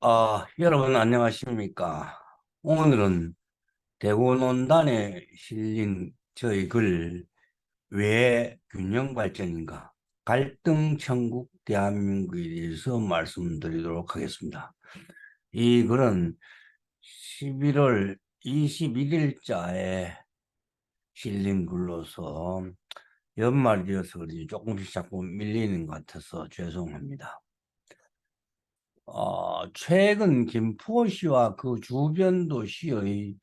아, 여러분 안녕하십니까? 오늘은 대구논단에 실린 저희 글 왜 균형 발전인가? 갈등 천국 대한민국에 대해서 말씀드리도록 하겠습니다. 이 글은 11월 21일자에 실린 글로서 연말이 되어서 그런지 조금씩 자꾸 밀리는 것 같아서 죄송합니다. 어, 최근 김포시와 그 주변 도시의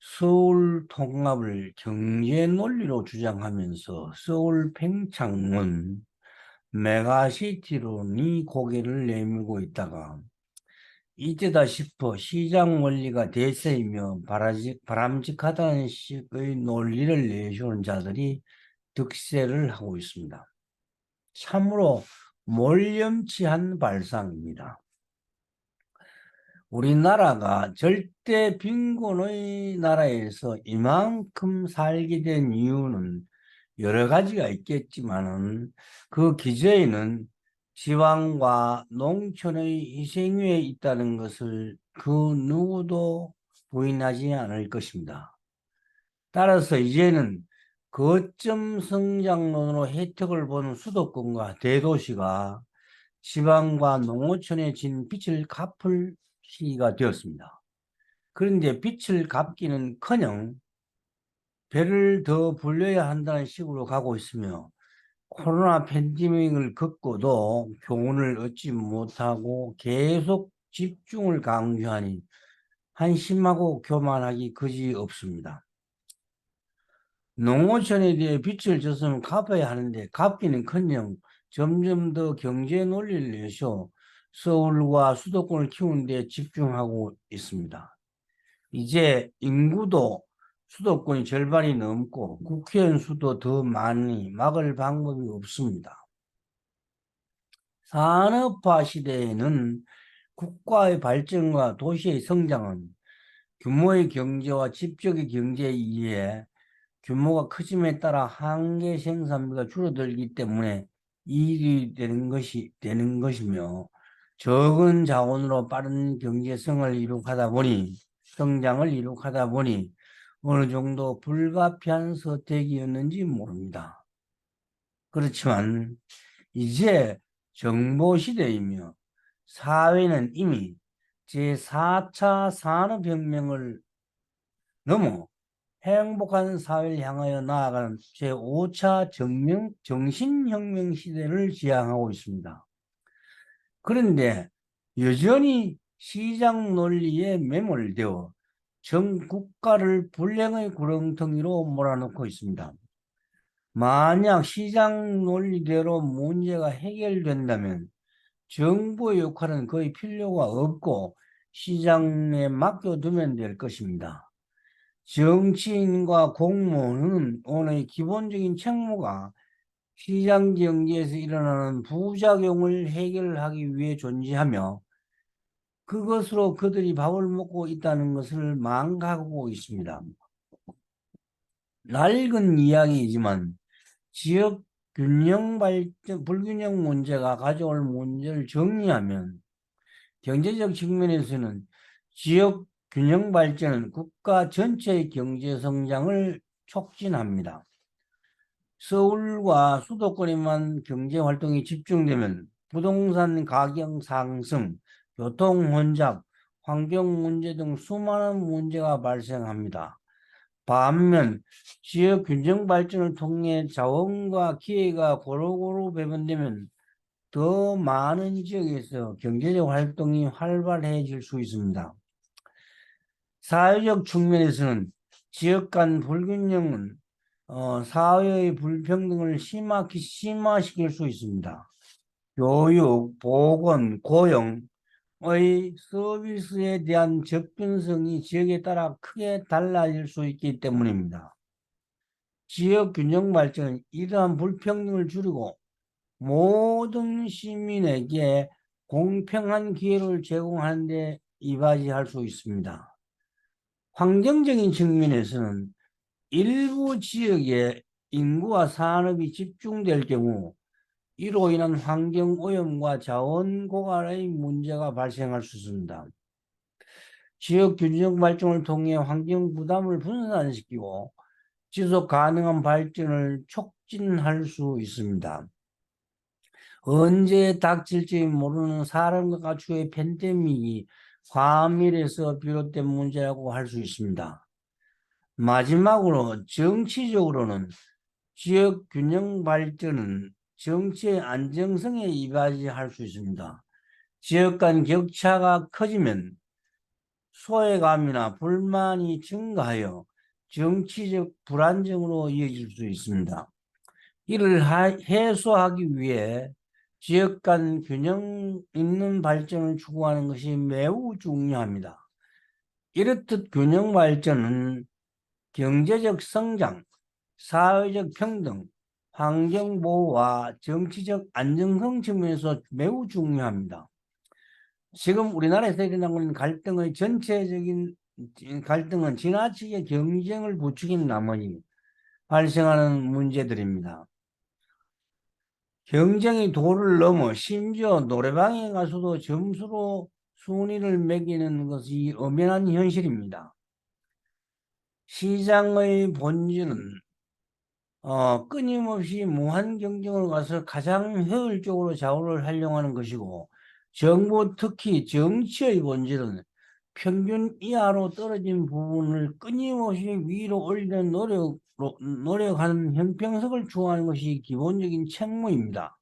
서울 통합을 경제 논리로 주장하면서 서울 팽창은 메가시티로니 고개를 내밀고 있다가 이때다 싶어 시장 원리가 대세이며 바람직하다는 식의 논리를 내세우는 자들이 득세를 하고 있습니다. 참으로 몰염치한 발상입니다. 우리나라가 절대 빈곤의 나라에서 이만큼 살게 된 이유는 여러 가지가 있겠지만은 그 기저에는 지방과 농촌의 희생위에 있다는 것을 그 누구도 부인하지 않을 것입니다. 따라서 이제는 거점 성장론으로 혜택을 보는 수도권과 대도시가 지방과 농어촌에 진 빚을 갚을 시기가 되었습니다. 그런데 빚을 갚기는커녕 배를 더 불려야 한다는 식으로 가고 있으며 코로나 팬데믹을 겪고도 교훈을 얻지 못하고 계속 집중을 강조하니 한심하고 교만하기 그지 없습니다. 농어촌에 대해 빚을 졌으면 갚아야 하는데 갚기는커녕 점점 더 경제 논리를 내셔 서울과 수도권을 키우는 데 집중하고 있습니다. 이제 인구도 수도권이 절반이 넘고 국회의원 수도 더 많으니 막을 방법이 없습니다. 산업화 시대에는 국가의 발전과 도시의 성장은 규모의 경제와 집적의 경제에 의해 규모가 커짐에 따라 한계 생산비가 줄어들기 때문에 이익이 되는 것이 되는 것이며 적은 자원으로 빠른 경제성을 이룩하다 보니 성장을 이룩하다 보니 어느 정도 불가피한 선택이었는지 모릅니다. 그렇지만 이제 정보 시대이며 사회는 이미 제4차 산업혁명을 넘어 행복한 사회를 향하여 나아가는 제5차 정명, 정신혁명 시대를 지향하고 있습니다. 그런데 여전히 시장 논리에 매몰되어 전 국가를 불행의 구렁텅이로 몰아넣고 있습니다. 만약 시장 논리대로 문제가 해결된다면 정부의 역할은 거의 필요가 없고 시장에 맡겨두면 될 것입니다. 정치인과 공무원은 오늘 기본적인 책무가 시장 경제에서 일어나는 부작용을 해결하기 위해 존재하며 그것으로 그들이 밥을 먹고 있다는 것을 망각하고 있습니다. 낡은 이야기이지만 지역 균형 발전, 불균형 문제가 가져올 문제를 정리하면 경제적 측면에서는 지역 균형 발전은 국가 전체의 경제 성장을 촉진합니다. 서울과 수도권에만 경제 활동이 집중되면 부동산 가격 상승, 교통 혼잡, 환경 문제 등 수많은 문제가 발생합니다. 반면 지역 균형 발전을 통해 자원과 기회가 고루고루 배분되면 더 많은 지역에서 경제적 활동이 활발해질 수 있습니다. 사회적 측면에서는 지역 간 불균형은 어, 사회의 불평등을 심하게 심화시킬 수 있습니다. 교육, 보건, 고용의 서비스에 대한 접근성이 지역에 따라 크게 달라질 수 있기 때문입니다. 지역 균형 발전은 이러한 불평등을 줄이고 모든 시민에게 공평한 기회를 제공하는 데 이바지할 수 있습니다. 환경적인 측면에서는 일부 지역에 인구와 산업이 집중될 경우 이로 인한 환경 오염과 자원 고갈의 문제가 발생할 수 있습니다. 지역 균형 발전을 통해 환경 부담을 분산시키고 지속 가능한 발전을 촉진할 수 있습니다. 언제 닥칠지 모르는 사람과 가축의 팬데믹이 과밀에서 비롯된 문제라고 할 수 있습니다. 마지막으로 정치적으로는 지역 균형 발전은 정치의 안정성에 이바지할 수 있습니다. 지역 간 격차가 커지면 소외감이나 불만이 증가하여 정치적 불안정으로 이어질 수 있습니다. 이를 하- 해소하기 위해 지역 간 균형 있는 발전을 추구하는 것이 매우 중요합니다. 이렇듯 균형 발전은 경제적 성장, 사회적 평등, 환경 보호와 정치적 안정성 측면에서 매우 중요합니다. 지금 우리나라에서 일어나고 있는 갈등의 전체적인 갈등은 지나치게 경쟁을 부추긴 나머지 발생하는 문제들입니다. 경쟁이 도를 넘어 심지어 노래방에 가서도 점수로 순위를 매기는 것이 엄연한 현실입니다. 시장의 본질은 어, 끊임없이 무한 경쟁을 가서 가장 효율적으로 자원을 활용하는 것이고 정부 특히 정치의 본질은 평균 이하로 떨어진 부분을 끊임없이 위로 올리는 노력으로, 노력하는 형평성을 추구하는 것이 기본적인 책무입니다.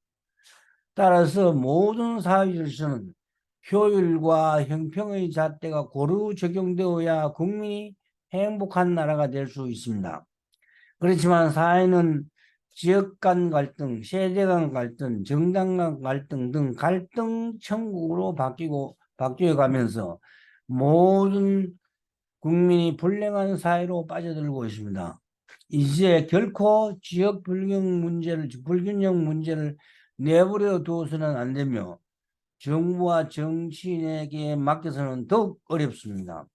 따라서 모든 사회 질서는 효율과 형평의 잣대가 고루 적용되어야 국민이 행복한 나라가 될 수 있습니다. 그렇지만 사회는 지역 간 갈등, 세대 간 갈등, 정당 간 갈등 등 갈등 천국으로 바뀌고 바뀌어 가면서 모든 국민이 불행한 사회로 빠져들고 있습니다. 이제 결코 지역 불균 문제를 불균형 문제를 내버려 두어서는 안 되며 정부와 정치인에게 맡겨서는 더욱 어렵습니다.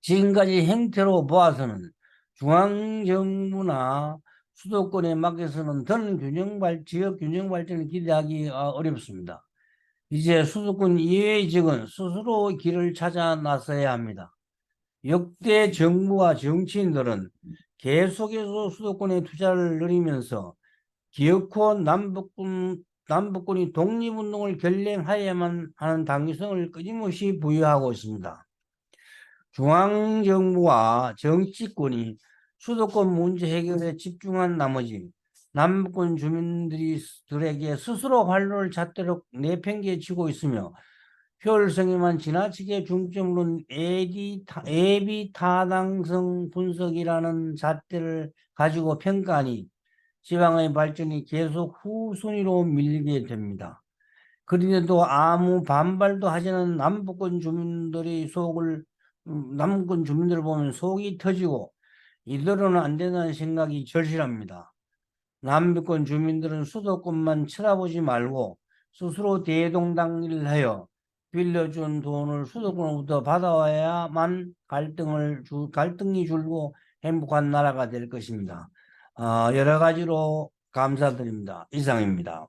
지금까지 행태로 보아서는 중앙정부나 수도권에 맡겨서는 더는 균형 발, 지역 균형 발전을 기대하기 어, 어렵습니다. 이제 수도권 이외의 지역은 스스로 길을 찾아 나서야 합니다. 역대 정부와 정치인들은 계속해서 수도권에 투자를 늘리면서 기어코 남북군, 남북군이 독립운동을 결행하야만 하는 당위성을 끊임없이 부여하고 있습니다. 중앙정부와 정치권이 수도권 문제 해결에 집중한 나머지 남북권 주민들에게 스스로 활로를 잣대로 내팽개치고 있으며 효율성에만 지나치게 중점으로 애비, 애비 타당성 분석이라는 잣대를 가지고 평가하니 지방의 발전이 계속 후순위로 밀리게 됩니다. 그런데도 아무 반발도 하지 않은 남북권 주민들의 속을 음, 남북권 주민들을 보면 속이 터지고 이대로는 안 된다는 생각이 절실합니다. 남북권 주민들은 수도권만 쳐다보지 말고 스스로 대동단일을 하여 빌려준 돈을 수도권으로부터 받아와야만 갈등을 주, 갈등이 줄고 행복한 나라가 될 것입니다. 어, 여러 가지로 감사드립니다. 이상입니다.